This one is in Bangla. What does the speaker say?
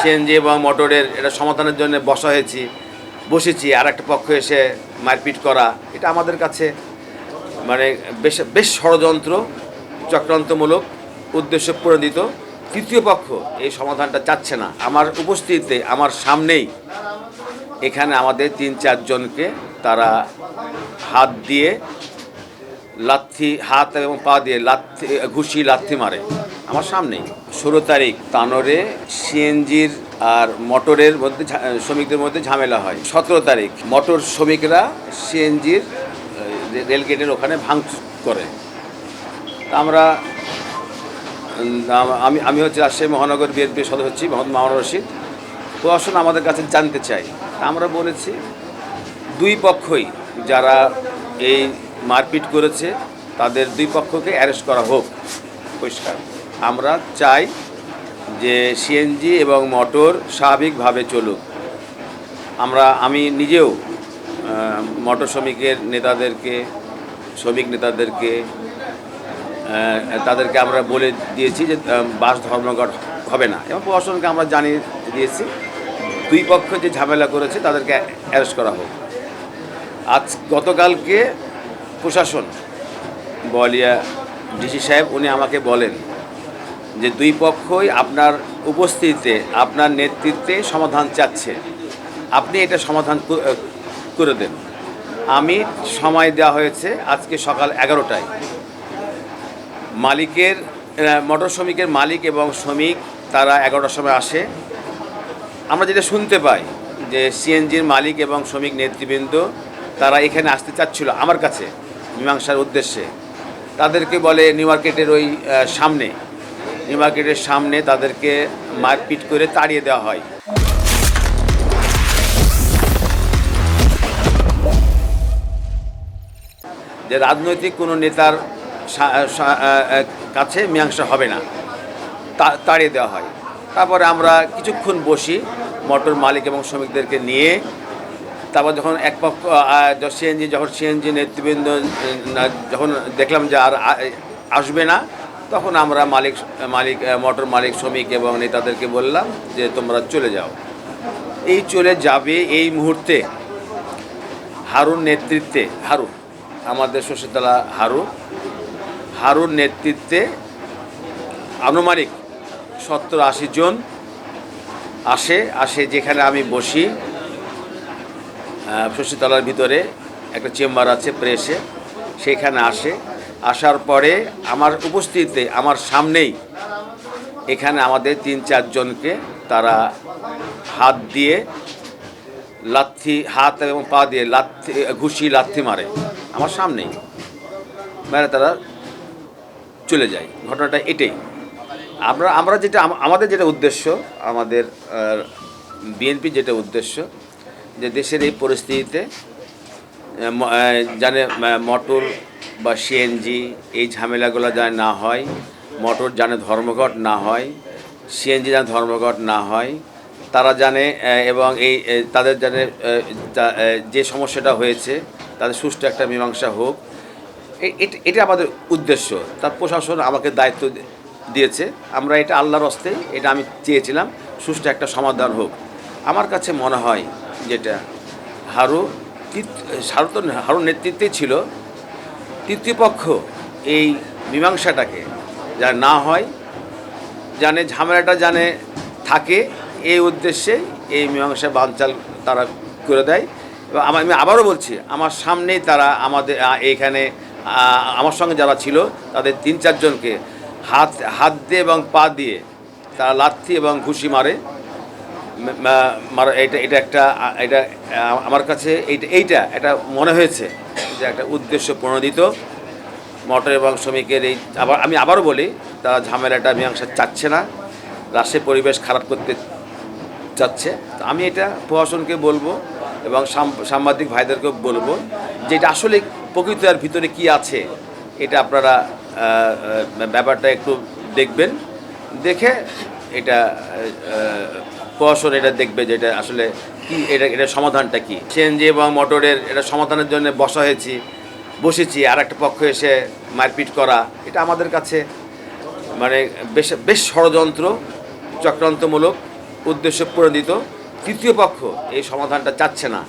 সিএনজি এবং মোটরের এটা সমাধানের জন্য বসা হয়েছি, বসেছি আর একটা পক্ষ এসে মারপিট করা, এটা আমাদের কাছে মানে বেশ বেশ ষড়যন্ত্র, চক্রান্তমূলক, উদ্দেশ্য প্রণোদিত। তৃতীয় পক্ষ এই সমাধানটা চাচ্ছে না। আমার উপস্থিতিতে, আমার সামনেই এখানে আমাদের তিন, চারজনকে তারা হাত দিয়ে লাথি, হাত এবং পা দিয়ে লাথি, ঘুষি, লাথি মারে। আমার সামনেই ষোলো তারিখ তানোরে সিএনজির আর মোটরের মধ্যে শ্রমিকদের মধ্যে ঝামেলা হয়। সতেরো তারিখ মোটর শ্রমিকরা সিএনজির রেলগেটের ওখানে ভাঙচুর করে। আমরা আমি আমি হচ্ছে রাজশাহী মহানগর বিএনপির সদস্য হচ্ছি, মোহাম্মদ মামুন রশিদ। প্রশাসন আমাদের কাছে জানতে চাই। আমরা বলেছি, দুই পক্ষই যারা এই মারপিট করেছে, তাদের দুই পক্ষকে অ্যারেস্ট করা হোক। পরিষ্কার। আমরা চাই যে সিএনজি এবং মোটর স্বাভাবিকভাবে চলুক। আমরা, আমি নিজেও মোটর শ্রমিকের নেতাদেরকে, শ্রমিক নেতাদেরকে তাদেরকে আমরা বলে দিয়েছি যে বাস ধর্মঘট হবে না। এবং প্রশাসনকে আমরা জানিয়ে দিয়েছি, দুই পক্ষ যে ঝামেলা করেছে তাদেরকে অ্যারেস্ট করা হোক। আজ গতকালকে প্রশাসন, বলিয়া ডিসি সাহেব, উনি আমাকে বলেন যে দুই পক্ষই আপনার উপস্থিতিতে, আপনার নেতৃত্বে সমাধান চাচ্ছে। আপনি এটা সমাধান করে দেন। আমি সময় দেওয়া হয়েছে আজকে সকাল এগারোটায়। মালিকের মোটর শ্রমিকের মালিক এবং শ্রমিক তারা এগারোটার সময় আসে। আমরা যেটা শুনতে পাই যে সিএনজির মালিক এবং শ্রমিক নেতৃবৃন্দ তারা এখানে আসতে চাচ্ছিল আমার কাছে মীমাংসার উদ্দেশ্যে। তাদেরকে বলে নিউ মার্কেটের ওই সামনে। নিউ মার্কেটের সামনে তাদেরকে মারপিট করে তাড়িয়ে দেওয়া হয়। যে রাজনৈতিক কোনো নেতার কাছে মীমাংসা হবে না তাড়িয়ে দেওয়া হয়। তারপরে আমরা কিছুক্ষণ বসি, মোটর মালিক এবং শ্রমিকদেরকে নিয়ে। তারপর যখন এক পক্ষ সিএনজি, যখন সিএনজি নেতৃবৃন্দ যখন দেখলাম যে আর আসবে না তখন আমরা মালিক মালিক মোটর মালিক, শ্রমিক এবং নেতাদেরকে বললাম যে তোমরা চলে যাও। এই চলে যাবে এই মুহূর্তে হারুন নেতৃত্বে হারুন আমাদের শশীতলা হারুন হারুন নেতৃত্বে আনুমানিক সত্তর আশি জন আসে আসে যেখানে আমি বসি। শশীতলার ভিতরে একটা চেম্বার আছে প্রেসে, সেখানে আসে। আসার পরে আমার উপস্থিতিতে আমার সামনেই এখানে আমাদের তিন চারজনকে তারা হাত দিয়ে লাথি, হাত এবং পা দিয়ে লাথি, ঘুষি, লাথি মারে। আমার সামনেই মানে তারা চলে যায়। ঘটনাটা এটাই। আমরা আমরা যেটা, আমাদের যেটা উদ্দেশ্য, আমাদের বিএনপি যেটা উদ্দেশ্য, যে দেশের এই পরিস্থিতিতে জানে মোটর বা সিএনজি এই ঝামেলাগুলো যেন না হয়, মোটর যেন ধর্মঘট না হয় সিএনজি যেন ধর্মঘট না হয়, তারা জানে এবং এই তাদের জানে যে সমস্যাটা হয়েছে, তাদের সুষ্ঠু একটা মীমাংসা হোক এটা আমাদের উদ্দেশ্য। তার প্রশাসন আমাকে দায়িত্ব দিয়েছে, আমরা এটা আল্লাহর হস্তে, এটা আমি চেয়েছিলাম, সুষ্ঠু একটা সমাধান হোক। আমার কাছে মনে হয় যেটা, হারু হারু তো হারুর নেতৃত্বেই ছিল তৃতীয় পক্ষ এই মীমাংসাটাকে যা না হয়, জানে, ঝামেলাটা জানে, থাকে, এই উদ্দেশ্যে এই মীমাংসা বানচাল তারা করে দেয়। এবং আমি আবারও বলছি, আমার সামনেই তারা আমাদের এইখানে আমার সঙ্গে যারা ছিল, তাদের তিন চারজনকে হাত হাত দিয়ে এবং পা দিয়ে তারা লাথি এবং ঘুষি মারা। এটা এটা একটা এটা আমার কাছে এইটা এইটা এটা মনে হয়েছে। যে একটা উদ্দেশ্য প্রণোদিত। মটর এবং শ্রমিকের এই আবার আমি আবারও বলি, তারা ঝামেলাটা মীমাংসা চাচ্ছে না। রাষ্ট্রের পরিবেশ খারাপ করতে চাচ্ছে। তো আমি এটা প্রশাসনকে বলব এবং সাংবাদিক ভাইদেরকেও বলব যে এটা আসলে প্রকৃত আর ভিতরে কি আছে, এটা আপনারা ব্যাপারটা একটু দেখবেন। দেখে এটা প্রশাসন এটা দেখবে যে এটা আসলে কি, এটা এটা সমাধানটা কি? সিএনজি এবং মোটরের এটা সমাধানের জন্য বসা হয়েছি, বসেছি আর একটা পক্ষ এসে মারপিট করা, এটা আমাদের কাছে মানে বেশ বেশ ষড়যন্ত্র, চক্রান্তমূলক, উদ্দেশ্য প্রণোদিত তৃতীয় পক্ষ এই সমাধানটা চাচ্ছে না।